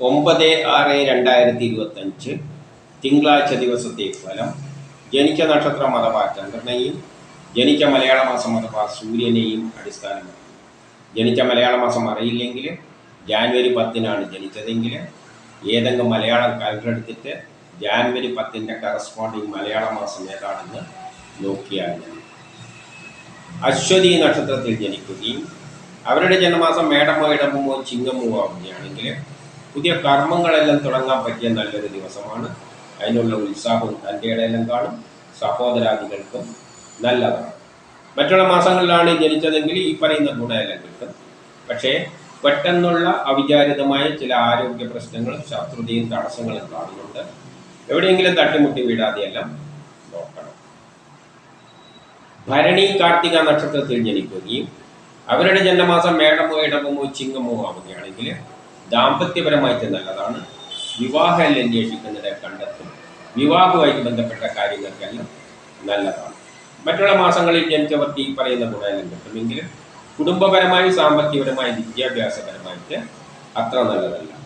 ഒമ്പത് ആറ് രണ്ടായിരത്തി ഇരുപത്തഞ്ച് തിങ്കളാഴ്ച ദിവസത്തെ ഫലം ജനിച്ച നക്ഷത്രം അഥവാ ചന്ദ്രനെയും ജനിച്ച മലയാള മാസം അഥവാ സൂര്യനെയും അടിസ്ഥാനമാക്കി. ജനിച്ച മലയാള മാസം അറിയില്ലെങ്കിൽ ജാനുവരി പത്തിനാണ് ജനിച്ചതെങ്കിൽ ഏതെങ്കിലും മലയാളം കാലണ്ടർ എടുത്തിട്ട് ജാനുവരി പത്തിന്റെ കറസ്പോണ്ടിങ് മലയാള മാസം ഏതാണെന്ന് നോക്കിയാൽ അശ്വതി നക്ഷത്രത്തിൽ ജനിക്കുകയും അവരുടെ ജന്മമാസം മേടമോ ഇടമോ ചിങ്ങമോ ആവുകയാണെങ്കിൽ പുതിയ കർമ്മങ്ങളെല്ലാം തുടങ്ങാൻ പറ്റിയ നല്ലൊരു ദിവസമാണ്. അതിനുള്ള ഉത്സാഹവും തന്റെ ഇടയിലും കാണും. സഹോദരാദികൾക്കും നല്ലതാണ്. മറ്റുള്ള മാസങ്ങളിലാണ് ജനിച്ചതെങ്കിൽ ഈ പറയുന്ന ഗുണമെല്ലാം കിട്ടും. പക്ഷേ പെട്ടെന്നുള്ള അവിചാരിതമായ ചില ആരോഗ്യ പ്രശ്നങ്ങളും ശത്രുതയും തടസ്സങ്ങളും കാണുന്നുണ്ട്. എവിടെയെങ്കിലും തട്ടിമുട്ടി വീഴാതെയെല്ലാം നോക്കണം. ഭരണി കാർത്തിക നക്ഷത്രത്തിൽ ജനിക്കുകയും അവരുടെ ജന്മമാസം മേടമോ ഇടമോ ചിങ്ങമോ ആവുകയാണെങ്കിൽ ദാമ്പത്യപരമായിട്ട് നല്ലതാണ് വിവാഹം അന്വേഷിക്കുന്നതിനെ കണ്ടെത്തും വിവാഹവുമായി ബന്ധപ്പെട്ട കാര്യങ്ങൾക്കെല്ലാം നല്ലതാണ്. മറ്റുള്ള മാസങ്ങളിൽ ജനിച്ചവർക്ക് ഈ പറയുന്ന ഗുണമെല്ലാം കിട്ടുമെങ്കിലും കുടുംബപരമായി സാമ്പത്തികപരമായി വിദ്യാഭ്യാസപരമായിട്ട് അത്ര നല്ലതല്ല.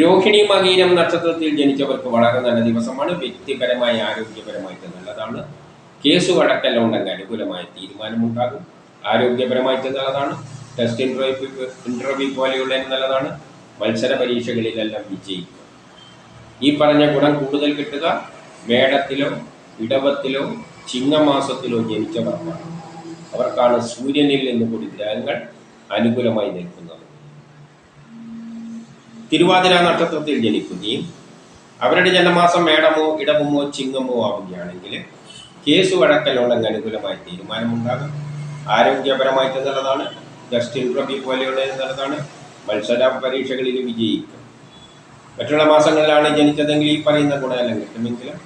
രോഹിണി മകീരം നക്ഷത്രത്തിൽ ജനിച്ചവർക്ക് വളരെ നല്ല ദിവസമാണ്. വ്യക്തിപരമായി ആരോഗ്യപരമായിട്ട് നല്ലതാണ്. കേസ് വഴക്കെല്ലാം ഉണ്ടെങ്കിൽ അനുകൂലമായ തീരുമാനമുണ്ടാകും. ആരോഗ്യപരമായിട്ട് നല്ലതാണ്. ടെസ്റ്റ് ഇന്റർവ്യൂ ഇന്റർവ്യൂ പോലെയുള്ള നല്ലതാണ്. മത്സര പരീക്ഷകളിലെല്ലാം വിജയിക്കുക. ഈ പറഞ്ഞ ഗുണം കൂടുതൽ കിട്ടുക മേടത്തിലോ ഇടവത്തിലോ ചിങ്ങമാസത്തിലോ ജനിച്ചവർക്കാണ്. അവർക്കാണ് സൂര്യനിൽ നിന്ന് കൂടി ഗ്രഹങ്ങൾ അനുകൂലമായി നിൽക്കുന്നത്. തിരുവാതിര നക്ഷത്രത്തിൽ ജനിക്കുകയും അവരുടെ ജന്മമാസം മേടമോ ഇടവമോ ചിങ്ങമോ ആവുകയാണെങ്കിൽ കേസ് വഴക്കലുണ്ടെങ്കിൽ അനുകൂലമായ തീരുമാനമുണ്ടാകും. ആരോഗ്യപരമായിട്ട് നല്ലതാണ്. ടെസ്റ്റ് ഇന്റർവ്യൂ പോലെയുള്ള സ്ഥലത്താണ് മത്സര പരീക്ഷകളിൽ വിജയിക്കും മറ്റുള്ള മാസങ്ങളിലാണ് ജനിച്ചതെങ്കിൽ ഈ പറയുന്ന ഗുണമെല്ലാം കിട്ടുമെങ്കിലും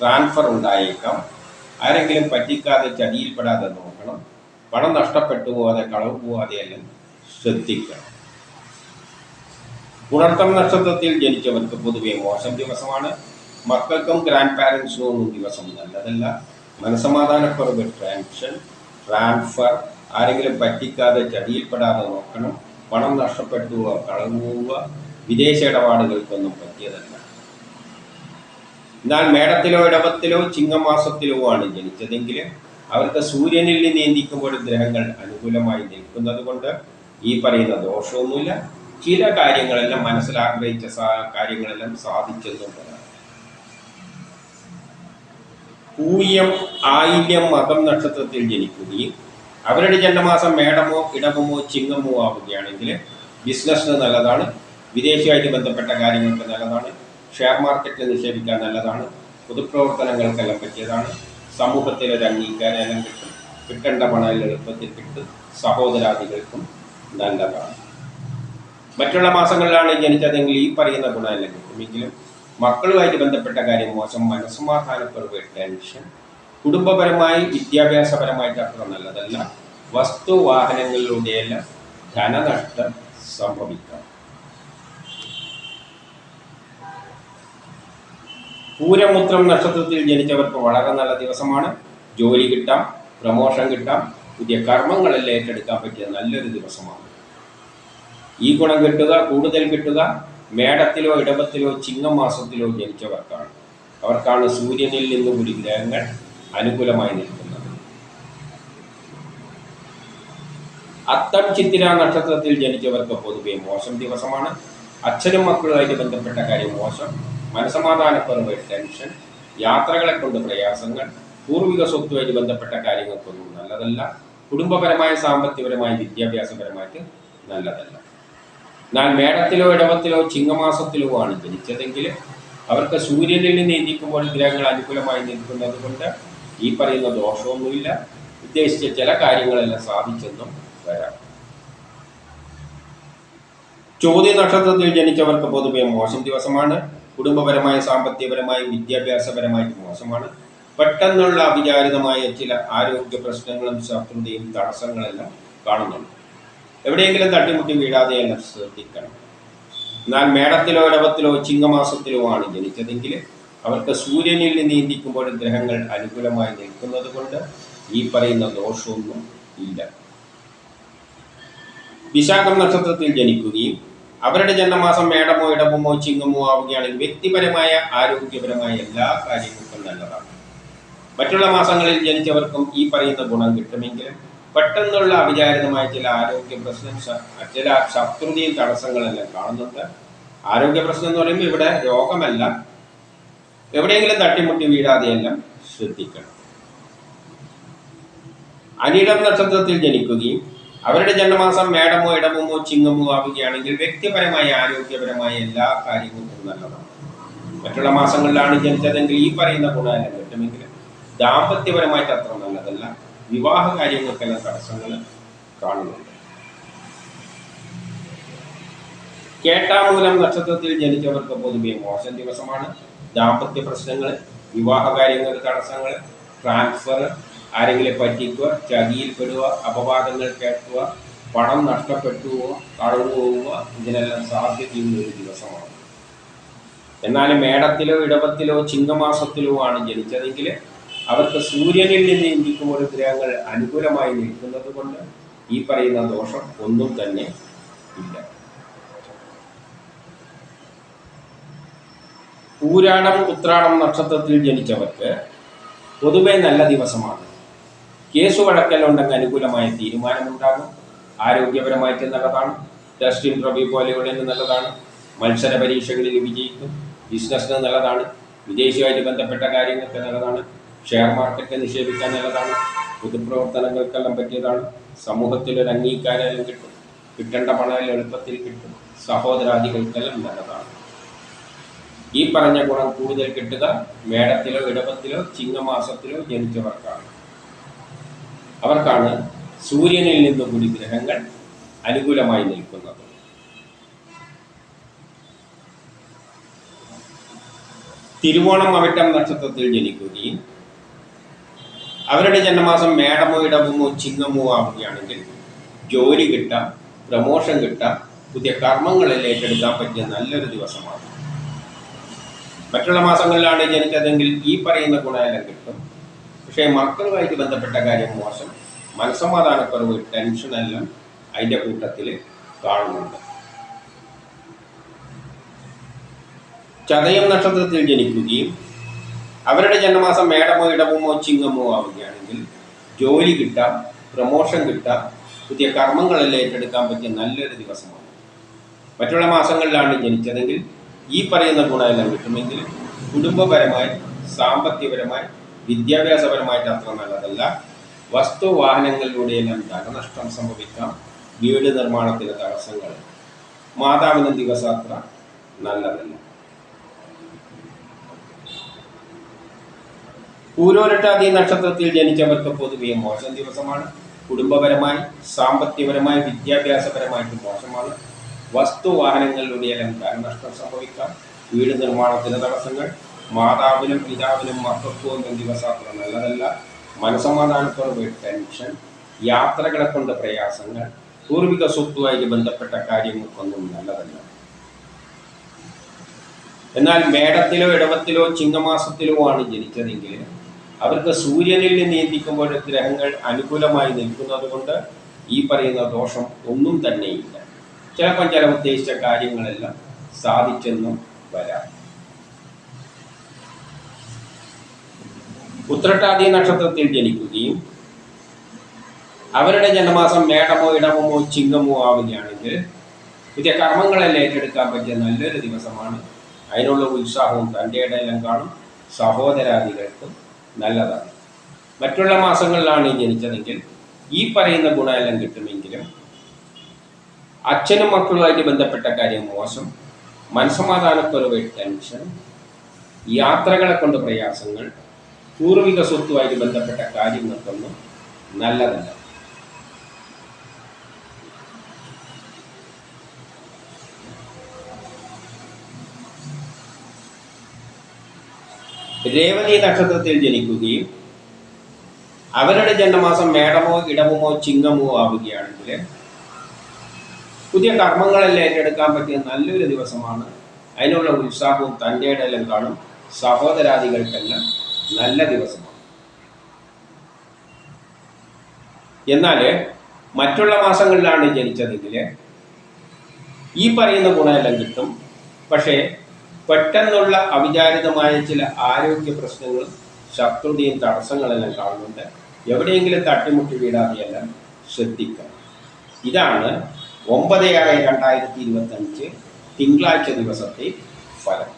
ട്രാൻസ്ഫർ ഉണ്ടായേക്കാം. ആരെങ്കിലും പറ്റിക്കാതെ ചടിയിൽപ്പെടാതെ നോക്കണം. പണം നഷ്ടപ്പെട്ടു പോകാതെ കളവ് പോവാതെ എല്ലാം ശ്രദ്ധിക്കണം. പുണർത്തം നക്ഷത്രത്തിൽ ജനിച്ചവർക്ക് പൊതുവെ മോശം ദിവസമാണ്. മക്കൾക്കും ഗ്രാൻഡ് പാരൻസിനും ഒന്നും ദിവസം നല്ലതല്ല. മനസമാധാനക്കുറവ് ടെൻഷൻ ട്രാൻസ്ഫർ ആരെങ്കിലും പറ്റിക്കാതെ ചതിയിൽപ്പെടാതെ നോക്കണം പണം നഷ്ടപ്പെട്ടു കളങ്ങുക വിദേശ ഇടപാടുകൾക്കൊന്നും പറ്റിയതല്ല. എന്നാൽ മേടത്തിലോ ഇടവത്തിലോ ചിങ്ങമാസത്തിലോ ആണ് ജനിച്ചതെങ്കിൽ അവർക്ക് സൂര്യനിൽ നീന്തിക്കുമ്പോൾ ഗ്രഹങ്ങൾ അനുകൂലമായി നിൽക്കുന്നത് കൊണ്ട് ഈ പറയുന്ന ദോഷമൊന്നുമില്ല. ചില കാര്യങ്ങളെല്ലാം മനസ്സിലാഗ്രഹിച്ച കാര്യങ്ങളെല്ലാം സാധിച്ചെന്നും പറയാം. പൂയം ആയില്യം മകം നക്ഷത്രത്തിൽ ജനിക്കുകയും അവരുടെ ജന്മമാസം മേടമോ ഇടവമോ ചിങ്ങമോ ആവുകയാണെങ്കിൽ ബിസിനസ്സിന് നല്ലതാണ് വിദേശമായിട്ട് ബന്ധപ്പെട്ട കാര്യങ്ങൾക്ക് നല്ലതാണ് ഷെയർ മാർക്കറ്റിൽ നിക്ഷേപിക്കാൻ നല്ലതാണ് പൊതുപ്രവർത്തനങ്ങൾക്കെല്ലാം പറ്റിയതാണ് സമൂഹത്തിൽ ഒരു അംഗീകാരം കിട്ടും കിട്ടേണ്ട പണം എളുപ്പത്തിൽ കിട്ടും സഹോദരാദികൾക്കും നല്ലതാണ്. മറ്റുള്ള മാസങ്ങളിലാണ് ജനിച്ചതെങ്കിൽ ഈ പറയുന്ന ഗുണമെല്ലാം കിട്ടുമെങ്കിലും മക്കളുമായിട്ട് ബന്ധപ്പെട്ട കാര്യം മോശം മനസ്സമാധാനക്കുറവ് ടെൻഷൻ കുടുംബപരമായി വിദ്യാഭ്യാസപരമായിട്ട് അത്ര നല്ലതല്ല. വസ്തു വാഹനങ്ങളിലൂടെയെല്ലാം ധനനഷ്ടം സംഭവിക്കാം. പൂരമുത്രം നക്ഷത്രത്തിൽ ജനിച്ചവർക്ക് വളരെ നല്ല ദിവസമാണ്. ജോലി കിട്ടാം പ്രമോഷൻ കിട്ടാം പുതിയ കർമ്മങ്ങളെല്ലാം ഏറ്റെടുക്കാൻ പറ്റിയ നല്ലൊരു ദിവസമാണ്. ഈ ഗുണം കിട്ടുക കൂടുതൽ കിട്ടുക മേടത്തിലോ ഇടവത്തിലോ ചിങ്ങമാസത്തിലോ ജനിച്ചവർക്കാണ്. അവർക്കാണ് സൂര്യനിൽ നിന്നും ഒരു ഗ്രഹങ്ങൾ അനുകൂലമായി നിൽക്കുന്നത് അത്തം ചിത്തിര നക്ഷത്രത്തിൽ ജനിച്ചവർക്ക് പൊതുവെ മോശം ദിവസമാണ്. അച്ഛനും മക്കളുമായിട്ട് ബന്ധപ്പെട്ട കാര്യം മോശം. മനസമാധാനക്കുറവ് ടെൻഷൻ യാത്രകളെ കൊണ്ട് പ്രയാസങ്ങൾ പൂർവിക സ്വത്തുമായിട്ട് ബന്ധപ്പെട്ട കാര്യങ്ങൾക്കൊന്നും നല്ലതല്ല. കുടുംബപരമായ സാമ്പത്തികപരമായ വിദ്യാഭ്യാസപരമായിട്ട് നല്ലതല്ല. എന്നാൽ മേടത്തിലോ ഇടവത്തിലോ ചിങ്ങമാസത്തിലോ ആണ് ജനിച്ചതെങ്കിൽ അവർക്ക് സൂര്യനിൽ നിന്ന് നീന്തിക്കുമ്പോൾ ഗ്രഹങ്ങൾ അനുകൂലമായി നിൽക്കുന്നത് കൊണ്ട് ഈ പറയുന്ന ദോഷമൊന്നുമില്ല. ഉദ്ദേശിച്ച ചില കാര്യങ്ങളെല്ലാം സാധിച്ചെന്നും വരാം. ചോദ്യ നക്ഷത്രത്തിൽ ജനിച്ചവർക്ക് പൊതുവെ മോശം ദിവസമാണ്. കുടുംബപരമായ സാമ്പത്തികപരമായ വിദ്യാഭ്യാസപരമായിട്ട് മോശമാണ്. പെട്ടെന്നുള്ള അവിചാരിതമായ ചില ആരോഗ്യ പ്രശ്നങ്ങളും ശത്രുതയും തടസ്സങ്ങളെല്ലാം കാണുന്നുണ്ട്. എവിടെയെങ്കിലും തട്ടിമുട്ടി വീഴാതെയെല്ലാം ശ്രദ്ധിക്കണം. എന്നാൽ മേടത്തിലോ ഇടവത്തിലോ ചിങ്ങമാസത്തിലോ ആണ് ജനിച്ചതെങ്കിൽ അവർക്ക് സൂര്യനിൽ നീന്തിക്കുമ്പോൾ ഗ്രഹങ്ങൾ അനുകൂലമായി നിൽക്കുന്നത് കൊണ്ട് ഈ പറയുന്ന ദോഷമൊന്നും ഇല്ല. വിശാഖം നക്ഷത്രത്തിൽ ജനിക്കുകയും അവരുടെ ജന്മമാസം മേടമോ ഇടമോ ചിങ്ങമോ ആവുകയാണെങ്കിൽ വ്യക്തിപരമായ ആരോഗ്യപരമായ എല്ലാ കാര്യങ്ങൾക്കും നല്ലതാണ്. മറ്റുള്ള മാസങ്ങളിൽ ജനിച്ചവർക്കും ഈ പറയുന്ന ഗുണം കിട്ടുമെങ്കിലും പെട്ടെന്നുള്ള അവിചാരിതമായ ചില ആരോഗ്യ പ്രശ്നം ചില ശത്രുതയും തടസ്സങ്ങളെല്ലാം കാണുന്നുണ്ട്. ആരോഗ്യ പ്രശ്നം എന്ന് പറയുമ്പോൾ ഇവിടെ രോഗമല്ല എവിടെയെങ്കിലും തട്ടിമുട്ടി വീഴാതെയെല്ലാം ശ്രദ്ധിക്കണം. അനിടം നക്ഷത്രത്തിൽ ജനിക്കുകയും അവരുടെ ജന്മമാസം മേടമോ ഇടമോ ചിങ്ങമോ ആവുകയാണെങ്കിൽ വ്യക്തിപരമായ ആരോഗ്യപരമായ എല്ലാ കാര്യങ്ങൾക്കും നല്ലതാണ്. മറ്റുള്ള മാസങ്ങളിലാണ് ജനിച്ചതെങ്കിൽ ഈ പറയുന്ന ഗുണമെല്ലാം കിട്ടുമെങ്കിൽ ദാമ്പത്യപരമായിട്ട് അത്ര നല്ലതല്ല. വിവാഹ കാര്യങ്ങൾക്കെല്ലാം തടസ്സങ്ങൾ കാണുന്നുണ്ട്. കേട്ടാമൂലം നക്ഷത്രത്തിൽ ജനിച്ചവർക്ക് പൊതുവെ മോശം ദിവസമാണ്. ദാമ്പത്യ പ്രശ്നങ്ങൾ വിവാഹ കാര്യങ്ങൾ തടസ്സങ്ങൾ ട്രാൻസ്ഫർ ആരെങ്കിലും പറ്റിക്കുക ചകിയിൽപ്പെടുക അപവാദങ്ങൾ കേൾക്കുക പണം നഷ്ടപ്പെട്ടുവോ കളവ് പോവുക ഇതിനെല്ലാം സാധ്യതയുള്ള ഒരു ദിവസമാണ്. എന്നാൽ മേടത്തിലോ ഇടവത്തിലോ ചിങ്ങമാസത്തിലോ ആണ് ജനിച്ചതെങ്കിൽ അവർക്ക് സൂര്യനിൽ നിന്ന് ഇന്ത്യക്കുമ്പോൾ ഗ്രഹങ്ങൾ അനുകൂലമായി നിൽക്കുന്നത് കൊണ്ട് ഈ പറയുന്ന ദോഷം ഒന്നും തന്നെ ഇല്ല. പൂരാടം ഉത്രാടം നക്ഷത്രത്തിൽ ജനിച്ചവർക്ക് പൊതുവെ നല്ല ദിവസമാണ്. കേസ് വഴക്കലുണ്ടെങ്കിൽ അനുകൂലമായ തീരുമാനമുണ്ടാകും. ആരോഗ്യപരമായിട്ട് നല്ലതാണ്. ടെസ്റ്റിൻ ഇന്റർവ്യൂ പോലെയുള്ള നല്ലതാണ്. മത്സര പരീക്ഷകളിൽ വിജയിക്കും. ബിസിനസ്സിന് നല്ലതാണ്. വിദേശവുമായിട്ട് ബന്ധപ്പെട്ട കാര്യങ്ങൾക്ക് നല്ലതാണ്. ഷെയർ മാർക്കറ്റ് നിക്ഷേപിക്കാൻ നല്ലതാണ്. പൊതുപ്രവർത്തനങ്ങൾക്കെല്ലാം പറ്റിയതാണ്. സമൂഹത്തിൽ ഒരു അംഗീകാരം കിട്ടും. കിട്ടേണ്ട പണം എളുപ്പത്തിൽ കിട്ടും. സഹോദരാദികൾക്കെല്ലാം നല്ലതാണ്. ഈ പറഞ്ഞ ഗുണം കൂടുതൽ കിട്ടുക മേടത്തിലോ ഇടവത്തിലോ ചിങ്ങമാസത്തിലോ ജനിച്ചവർക്കാണ്. അവർക്കാണ് സൂര്യനിൽ നിന്ന് കൂടി ഗ്രഹങ്ങൾ അനുകൂലമായി നിൽക്കുന്നത്. തിരുവോണം അവിട്ടം നക്ഷത്രത്തിൽ ജനിക്കുകയും അവരുടെ ജന്മമാസം മേടമോ ഇടവമോ ചിങ്ങമോ ആവുകയാണെങ്കിൽ ജോലി കിട്ട പ്രമോഷൻ കിട്ട പുതിയ കർമ്മങ്ങളിൽ ഏറ്റെടുക്കാൻ പറ്റിയ നല്ലൊരു ദിവസമാണ് മറ്റുള്ള മാസങ്ങളിലാണ് ജനിച്ചതെങ്കിൽ ഈ പറയുന്ന ഗുണമെല്ലാം കിട്ടും. പക്ഷേ മക്കളുമായിട്ട് ബന്ധപ്പെട്ട കാര്യം മോശം. മനസ്സമാധാനക്കുറവ് ടെൻഷനെല്ലാം അതിന്റെ കൂട്ടത്തിൽ കാണുന്നുണ്ട്. ചതയം നക്ഷത്രത്തിൽ ജനിക്കുകയും അവരുടെ ജന്മമാസം മേടമോ ഇടമോ ചിങ്ങമോ ആവുകയാണെങ്കിൽ ജോലി കിട്ടാം പ്രമോഷൻ കിട്ടാം പുതിയ കർമ്മങ്ങളെല്ലാം ഏറ്റെടുക്കാൻ പറ്റിയ നല്ലൊരു ദിവസമാണ്. മറ്റുള്ള മാസങ്ങളിലാണ് ജനിച്ചതെങ്കിൽ ഈ പറയുന്ന ഗുണമെല്ലാം കിട്ടുമെങ്കിൽ കുടുംബപരമായി സാമ്പത്തികപരമായി വിദ്യാഭ്യാസപരമായിട്ട് അത്ര നല്ലതല്ല. വസ്തു വാഹനങ്ങളിലൂടെയെല്ലാം ധനനഷ്ടം സംഭവിക്കാം. വീട് നിർമ്മാണത്തിന് തടസ്സങ്ങൾ മാതാവിന് ദിവസാത്ര നല്ലതല്ല. പൂരോരട്ടാതി നക്ഷത്രത്തിൽ ജനിച്ചവർക്ക് പൊതുവെ മോശം ദിവസമാണ്. കുടുംബപരമായി സാമ്പത്തികപരമായി വിദ്യാഭ്യാസപരമായിട്ട് മോശമാണ്. വസ്തു വാഹനങ്ങളിലൂടെയെല്ലാം നഷ്ടം സംഭവിക്കാം. വീട് നിർമ്മാണത്തിന് തടസ്സങ്ങൾ മാതാവിനും പിതാവിനും മക്കൾക്കും ദിവസം അത്ര നല്ലതല്ല മനസമാധാനത്തോടെ ടെൻഷൻ യാത്രകളെ കൊണ്ട് പ്രയാസങ്ങൾ പൂർവിക സ്വത്തുമായി ബന്ധപ്പെട്ട കാര്യങ്ങൾക്കൊന്നും നല്ലതല്ല. എന്നാൽ മേടത്തിലോ ഇടവത്തിലോ ചിങ്ങമാസത്തിലോ ആണ് ജനിച്ചതെങ്കിൽ അവർക്ക് സൂര്യനിൽ നിന്ന് നീന്തിക്കുമ്പോൾ ഗ്രഹങ്ങൾ അനുകൂലമായി നിൽക്കുന്നത് കൊണ്ട് ഈ പറയുന്ന ദോഷം ഒന്നും തന്നെയില്ല. ചിലപ്പോൾ ചില ഉദ്ദേശിച്ച കാര്യങ്ങളെല്ലാം സാധിച്ചെന്നും വരാം. ഉത്രട്ടാതി നക്ഷത്രത്തിൽ ജനിക്കുകയും അവരുടെ ജന്മമാസം മേടമോ ഇടമോ ചിങ്ങമോ ആവുകയാണെങ്കിൽ പുതിയ കർമ്മങ്ങളെല്ലാം ഏറ്റെടുക്കാൻ പറ്റിയ നല്ലൊരു ദിവസമാണ്. അതിനുള്ള ഉത്സാഹവും തന്റെ ഇടയിലും കാണും. സഹോദരാദികൾക്കും നല്ലതാണ്. മറ്റുള്ള മാസങ്ങളിലാണ് ജനിച്ചതെങ്കിൽ ഈ പറയുന്ന ഗുണമെല്ലാം കിട്ടുമെങ്കിലും അച്ഛനും മക്കളുമായിട്ട് ബന്ധപ്പെട്ട കാര്യം മോശം മനസമാധാനക്കുറവ് ടെൻഷൻ യാത്രകളെ കൊണ്ട് പ്രയാസങ്ങൾ പൂർവിക സ്വത്തുമായിട്ട് ബന്ധപ്പെട്ട കാര്യങ്ങൾക്കൊന്നും നല്ലതല്ല. രേവതി നക്ഷത്രത്തിൽ ജനിക്കുകയും അവരുടെ ജന്മമാസം മേടമോ ഇടവമോ ചിങ്ങമോ ആവുകയാണെങ്കിൽ പുതിയ കർമ്മങ്ങളെല്ലാം ഏറ്റെടുക്കാൻ പറ്റിയ നല്ലൊരു ദിവസമാണ്. അതിനുള്ള ഉത്സാഹവും തന്റെ ഇടയിലും കാണും. സഹോദരാദികൾക്കെല്ലാം നല്ല ദിവസമാണ്. എന്നാൽ മറ്റുള്ള മാസങ്ങളിലാണ് ജനിച്ചതെങ്കിൽ ഈ പറയുന്ന ഗുണമെല്ലാം കിട്ടും. പക്ഷേ പെട്ടെന്നുള്ള അവിചാരിതമായ ചില ആരോഗ്യ പ്രശ്നങ്ങളും ശത്രുതയും തടസ്സങ്ങളെല്ലാം കാണുന്നുണ്ട്. എവിടെയെങ്കിലും തട്ടിമുട്ടി വീടാതെയെല്ലാം ശ്രദ്ധിക്കണം. ഇതാണ് ഒമ്പത് ഏഴ് രണ്ടായിരത്തി ഇരുപത്തഞ്ച് തിങ്കളാഴ്ച ദിവസത്തെ ഫലം.